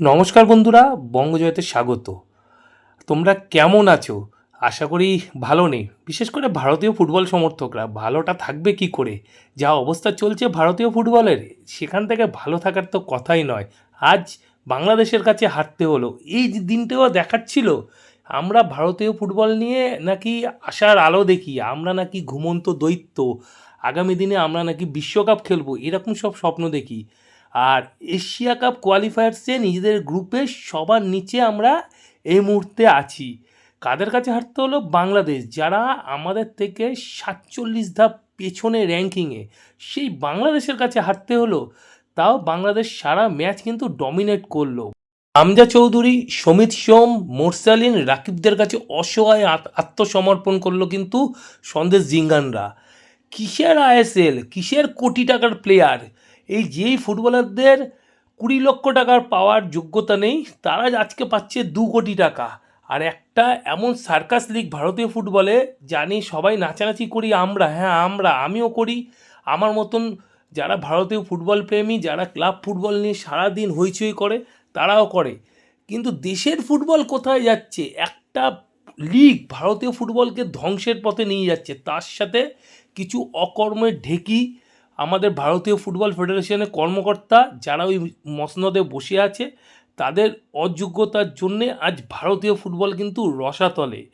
নমস্কার বন্ধুরা, বঙ্গজয়তে স্বাগত। তোমরা কেমন আছো? আশা করি ভালো নেই। বিশেষ করে ভারতীয় ফুটবল সমর্থকরা, ভালোটা থাকবে কি করে? যা অবস্থা চলছে ভারতীয় ফুটবলের, সেখান থেকে ভালো থাকার তো কথাই নয়। আজ বাংলাদেশের কাছে হারতে হলো। এই দিনটাও দেখাচ্ছিল, আমরা ভারতীয় ফুটবল নিয়ে নাকি আশার আলো দেখি, আমরা নাকি ঘুমন্ত দৈত্য, আগামী দিনে আমরা নাকি বিশ্বকাপ খেলব, এরকম সব স্বপ্ন দেখি। আর এশিয়া কাপ কোয়ালিফায়ার্সে নিজেদের গ্রুপে সবার নিচে আমরা এই মুহূর্তে আছি। কাদের কাছে হারতে হলো? বাংলাদেশ। যারা আমাদের থেকে সাতচল্লিশ ধাপ পেছনে র্যাঙ্কিংয়ে সেই বাংলাদেশের কাছে হারতে হলো। তাও বাংলাদেশ সারা ম্যাচ কিন্তু ডমিনেট করল। আমজা চৌধুরী, সমিত সোম, মোরসালিন, রাকিবদের কাছে অসহায় আত- আত্মসমর্পণ করল কিন্তু সন্দেশ জিঙ্গানরা। কিসের আইএসএল কিসের কোটি টাকার প্লেয়ার এই যেই ফুটবলারদের কুড়ি লক্ষ টাকার পাওয়ার যোগ্যতা নেই, তারা আজকে পাচ্ছে দু কোটি টাকা। আর একটা এমন সার্কাস লিগ ভারতীয় ফুটবলে জানি সবাই নাচানাচি করি আমরা হ্যাঁ আমরা, আমিও করি। আমার মতন যারা ভারতীয় ফুটবল প্রেমী, যারা ক্লাব ফুটবল নিয়ে সারাদিন হইচই করে, তারাও করে। কিন্তু দেশের ফুটবল কোথায় যাচ্ছে? একটা লিগ ভারতীয় ফুটবলকে ধ্বংসের পথে নিয়ে যাচ্ছে। তার সাথে কিছু অকর্মের ঢেকি আমাদের ভারতীয় ফুটবল ফেডারেশনের কর্মকর্তা যারা ওই মসনদে বসে আছে, তাদের অযোগ্যতার জন্যে আজ ভারতীয় ফুটবল কিন্তু রসাতলে।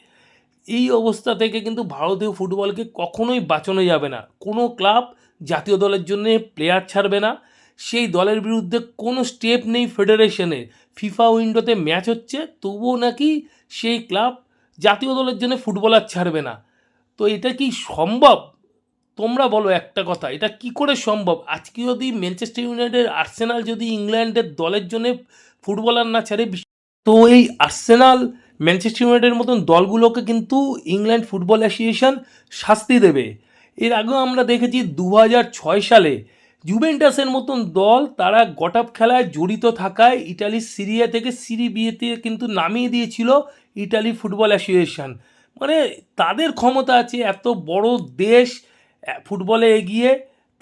এই অবস্থা থেকে কিন্তু ভারতীয় ফুটবলকে কখনোই বাঁচানো যাবে না। কোনো ক্লাব জাতীয় দলের জন্য প্লেয়ার ছাড়বে না। সেই দলের বিরুদ্ধে কোনো স্টেপ নেই ফেডারেশনের। ফিফা উইন্ডোতে ম্যাচ হচ্ছে, তবুও নাকি সেই ক্লাব জাতীয় দলের জন্য ফুটবলার ছাড়বে না। তো এটা কি সম্ভব? তোমরা বলো একটা কথা, এটা কি করে সম্ভব? আজকে যদি ম্যানচেস্টার ইউনাইটেড আর্সেনাল যদি ইংল্যান্ডের দলের জন্য ফুটবলার না ছাড়ে তো এই আর্সেনাল ম্যানচেস্টার ইউনাইটেডের মতন দলগুলোকে কিন্তু ইংল্যান্ড ফুটবল অ্যাসোসিয়েশন শাস্তি দেবে। এর আগেও আমরা দেখেছি দু সালে জুভেন্টাসের মতন দল তারা গটাপ খেলায় জড়িত থাকায় ইটালির সিরিয়া থেকে সিরি বিয়েতে কিন্তু নামিয়ে দিয়েছিল ইটালি ফুটবল অ্যাসোসিয়েশন মানে তাদের ক্ষমতা আছে, এত বড় দেশ ফুটবলে এগিয়ে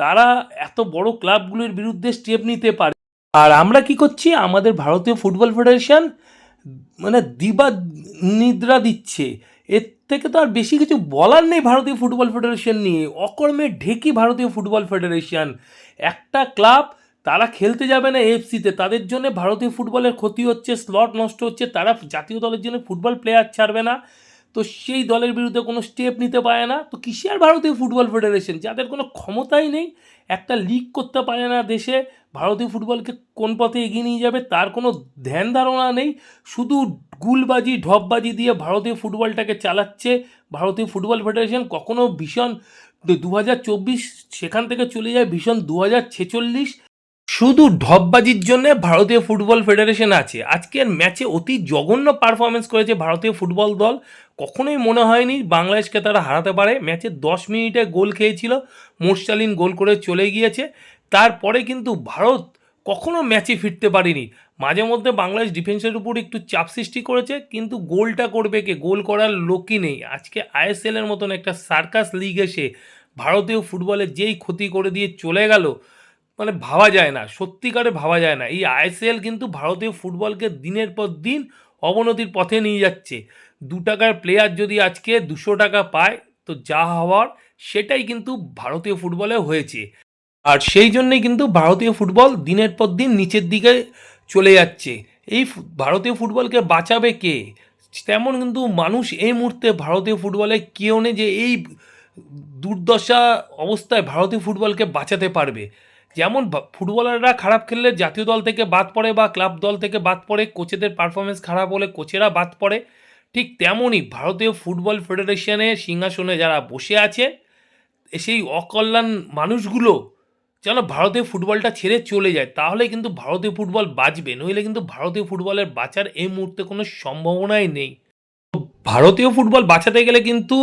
তারা এত বড় ক্লাবগুলির বিরুদ্ধে স্টেপ নিতে পারে। আর আমরা কি করছি? আমাদের ভারতীয় ফুটবল ফেডারেশন মানে দিবা নিদ্রা দিচ্ছে। এর থেকে তো আর বেশি কিছু বলার নেই ভারতীয় ফুটবল ফেডারেশন নিয়ে। অকর্মে ঢেকি ভারতীয় ফুটবল ফেডারেশন। একটা ক্লাব তারা খেলতে যাবে না এফসিতে। তাদের জন্য ভারতীয় ফুটবলের ক্ষতি হচ্ছে, স্লট নষ্ট হচ্ছে। তারা জাতীয় দলের জন্য ফুটবল প্লেয়ার ছাড়বে না। তো সেই দলের বিরুদ্ধে কোনো স্টেপ নিতে পারে না। তো কিসে আর ভারতীয় ফুটবল ফেডারেশন যাদের কোনো ক্ষমতাই নেই, একটা লিগ করতে পারে না দেশে, ভারতীয় ফুটবলকে কোন পথে এগিয়ে নিয়ে যাবে তার কোনো ধ্যান ধারণা নেই। শুধু গুলবাজি, ঢপবাজি দিয়ে ভারতীয় ফুটবলটাকে চালাচ্ছে ভারতীয় ফুটবল ফেডারেশন কখনো ভীষণ দু হাজার চব্বিশ, সেখান থেকে চলে যায় ভীষণ দু হাজার ছেচল্লিশ। শুধু ঢপবাজির জন্য ভারতীয় ফুটবল ফেডারেশন আছে। আজকের ম্যাচে অতি জঘন্য পারফরমেন্স করেছে ভারতীয় ফুটবল দল। কখনোই মনে হয়নি বাংলাদেশকে তারা হারাতে পারে। ম্যাচে দশ মিনিটে গোল খেয়েছিল মোরসালিন গোল করে চলে গিয়েছে। তারপরে কিন্তু ভারত কখনো ম্যাচে ফিরতে পারেনি। মাঝে মধ্যে বাংলাদেশ ডিফেন্সের উপর একটু চাপ সৃষ্টি করেছে, কিন্তু গোলটা করবে কে? গোল করার লোকই নেই। আজকে আইএসএল এর মতন একটা সার্কাস লিগ এসে ভারতীয় ফুটবলে যেই ক্ষতি করে দিয়ে চলে গেল মানে ভাবা যায় না। সত্যিকারে ভাবা যায় না। এই আইএসএল কিন্তু ভারতীয় ফুটবলকে দিনের পর দিন অবনতির পথে নিয়ে যাচ্ছে। দু টাকার প্লেয়ার যদি আজকে দুশো টাকা পায়, তো যা হওয়ার সেটাই কিন্তু ভারতীয় ফুটবলে হয়েছে। আর সেই জন্যই কিন্তু ভারতীয় ফুটবল দিনের পর দিন নিচের দিকে চলে যাচ্ছে। এই ভারতীয় ফুটবলকে বাঁচাবে কে? তেমন কিন্তু মানুষ এই মুহূর্তে ভারতীয় ফুটবলে কেউ নেই যে এই দুর্দশা অবস্থায় ভারতীয় ফুটবলকে বাঁচাতে পারবে। যেমন ফুটবলাররা খারাপ খেললে জাতীয় দল থেকে বাদ পড়ে বা ক্লাব দল থেকে বাদ পড়ে, কোচেদের পারফরমেন্স খারাপ হলে কোচেরা বাদ পড়ে ঠিক তেমনই ভারতীয় ফুটবল ফেডারেশনের সিংহাসনে যারা বসে আছে, সেই অকল্যাণ মানুষগুলো যেন ভারতীয় ফুটবলটা ছেড়ে চলে যায়, তাহলে কিন্তু ভারতীয় ফুটবল বাঁচবে। নইলে কিন্তু ভারতীয় ফুটবলের বাঁচার এই মুহূর্তে কোনো সম্ভাবনাই নেই। ভারতীয় ফুটবল বাঁচাতে গেলে কিন্তু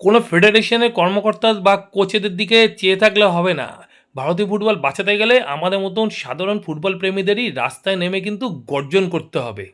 কোনো ফেডারেশনের কর্মকর্তা বা কোচেদের দিকে চেয়ে থাকলে হবে না। ভারতীয় ফুটবল বাঁচাতে গেলে আমাদের মতন সাধারণ ফুটবল প্রেমীদেরই রাস্তায় নেমে কিন্তু গর্জন করতে হবে।